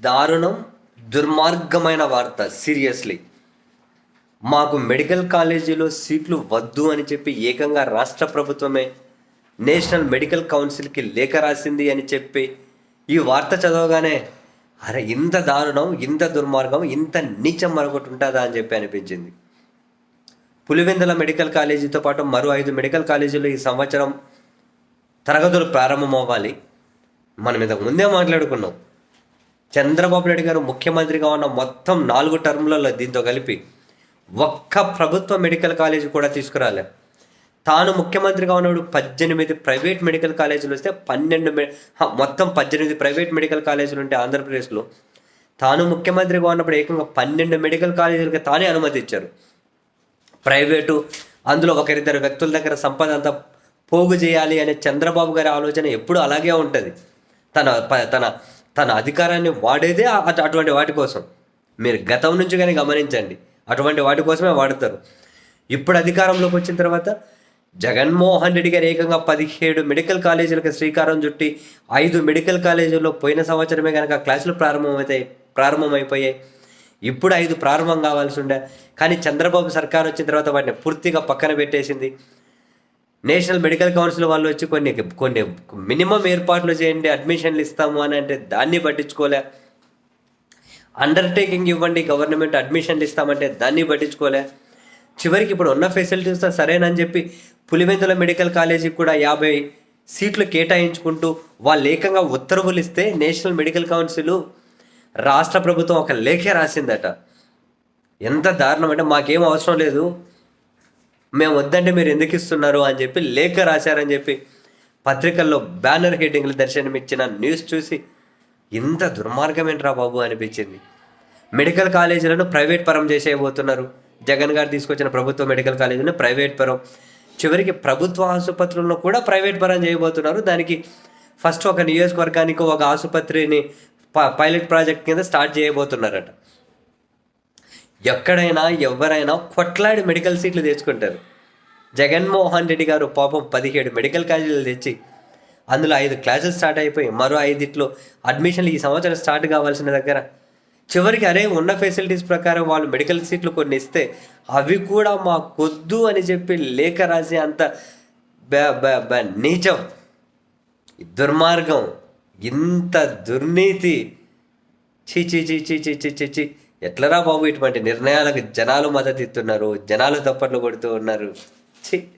దారుణం దుర్మార్గమైన వార్త సీరియస్లీ. మాకు మెడికల్ కాలేజీలో సీట్లు వద్దు అని చెప్పి ఏకంగా రాష్ట్ర ప్రభుత్వమే నేషనల్ మెడికల్ కౌన్సిల్కి లేఖ రాసింది అని చెప్పి ఈ వార్త చదవగానే అరే ఇంత దారుణం ఇంత దుర్మార్గం ఇంత నీచం మరొకటి ఉంటుందా? అని చెప్పి అనిపించింది. పులివెందుల మెడికల్ కాలేజీతో పాటు మరో ఐదు మెడికల్ కాలేజీలు ఈ సంవత్సరం తరగతులు ప్రారంభమవ్వాలి. మనం ఇంతకు ముందే మాట్లాడుకున్నాం. చంద్రబాబు నాయుడు గారు ముఖ్యమంత్రిగా ఉన్న మొత్తం నాలుగు టర్ములలో దీంతో కలిపి ఒక్క ప్రభుత్వ మెడికల్ కాలేజీ కూడా తీసుకురాలే. తాను ముఖ్యమంత్రిగా ఉన్నప్పుడు పద్దెనిమిది ప్రైవేట్ మెడికల్ కాలేజీలు వస్తే పన్నెండు మొత్తం పద్దెనిమిది ప్రైవేట్ మెడికల్ కాలేజీలు ఉంటే ఆంధ్రప్రదేశ్లో. తాను ముఖ్యమంత్రిగా ఉన్నప్పుడు ఏకంగా పన్నెండు మెడికల్ కాలేజీలకి తానే అనుమతి ఇచ్చారు. ప్రైవేటు అందులో ఒకరిద్దరు వ్యక్తుల దగ్గర సంపద అంతా పోగు చేయాలి అనే చంద్రబాబు గారి ఆలోచన ఎప్పుడు అలాగే ఉంటుంది. తన ప- తన తన అధికారాన్ని వాడేదే అటు- అటువంటి వాటి కోసం. మీరు గతం నుంచి కానీ గమనించండి. అటువంటి వాటి కోసమే వాడతారు. ఇప్పుడు అధికారంలోకి వచ్చిన తర్వాత జగన్మోహన్ రెడ్డి గారు ఏకంగా పదిహేడు మెడికల్ కాలేజీలకు శ్రీకారం చుట్టి ఐదు మెడికల్ కాలేజీల్లో పోయిన సంవత్సరమే కనుక క్లాసులు ప్రారంభమవుతాయి ప్రారంభమైపోయాయి. ఇప్పుడు ఐదు ప్రారంభం కావాల్సి ఉండే. కానీ చంద్రబాబు సర్కార్ వచ్చిన తర్వాత వాటిని పూర్తిగా పక్కన పెట్టేసింది. నేషనల్ మెడికల్ కౌన్సిల్ వాళ్ళు వచ్చి కొన్ని కొన్ని మినిమం ఏర్పాట్లు చేయండి అడ్మిషన్లు ఇస్తాము అని అంటే దాన్ని పట్టించుకోలే. అండర్టేకింగ్ ఇవ్వండి గవర్నమెంట్ అడ్మిషన్లు ఇస్తామంటే దాన్ని పట్టించుకోలే. చివరికి ఇప్పుడు ఉన్న ఫెసిలిటీస్ సరేనని చెప్పి పులివెందుల మెడికల్ కాలేజీకి కూడా యాభై సీట్లు కేటాయించుకుంటూ వాళ్ళు ఏకంగా ఉత్తర్వులు ఇస్తే నేషనల్ మెడికల్ కౌన్సిల్ రాష్ట్ర ప్రభుత్వం ఒక లేఖ రాసిందట. ఎంత దారుణం అంటే మాకేం అవసరం లేదు. మేము వద్దంటే మీరు ఎందుకు ఇస్తున్నారు అని చెప్పి లేఖ రాశారని చెప్పి పత్రికల్లో బ్యానర్ హెడ్డింగ్లు దర్శనమిచ్చిన న్యూస్ చూసి ఇంత దుర్మార్గమేంట్రా బాబు అనిపించింది. మెడికల్ కాలేజీలను ప్రైవేట్ పరం చేసేయబోతున్నారు. జగన్ గారు తీసుకొచ్చిన ప్రభుత్వ మెడికల్ కాలేజీని ప్రైవేట్ పరం. చివరికి ప్రభుత్వ ఆసుపత్రులను కూడా ప్రైవేట్ పరం చేయబోతున్నారు. దానికి ఫస్ట్ ఒక నియోజకవర్గానికి ఒక ఆసుపత్రిని పైలట్ ప్రాజెక్ట్ కింద స్టార్ట్ చేయబోతున్నారట. ఎక్కడైనా ఎవరైనా కొట్లాడి మెడికల్ సీట్లు తెచ్చుకుంటారు. జగన్మోహన్ రెడ్డి గారు పాపం పదిహేడు మెడికల్ కాలేజీలు తెచ్చి అందులో ఐదు క్లాసులు స్టార్ట్ అయిపోయి మరో ఐదిట్లో అడ్మిషన్లు ఈ సంవత్సరం స్టార్ట్ కావాల్సిన దగ్గర. చివరికి అరే ఉన్న ఫెసిలిటీస్ ప్రకారం వాళ్ళు మెడికల్ సీట్లు కొన్ని ఇస్తే అవి కూడా మాకొద్దు అని చెప్పి లేఖ రాసి అంత బ- బ- బ- నీచం. దుర్మార్గం. ఇంత దుర్నీతి. చీ చీ చీ చీ చీ చీ చీ చీ ఎట్లరా బాబు ఇటువంటి నిర్ణయాలకు జనాలు మద్దతు ఇస్తున్నారు? జనాలు తప్పట్లు కొడుతూ ఉన్నారు. Sí.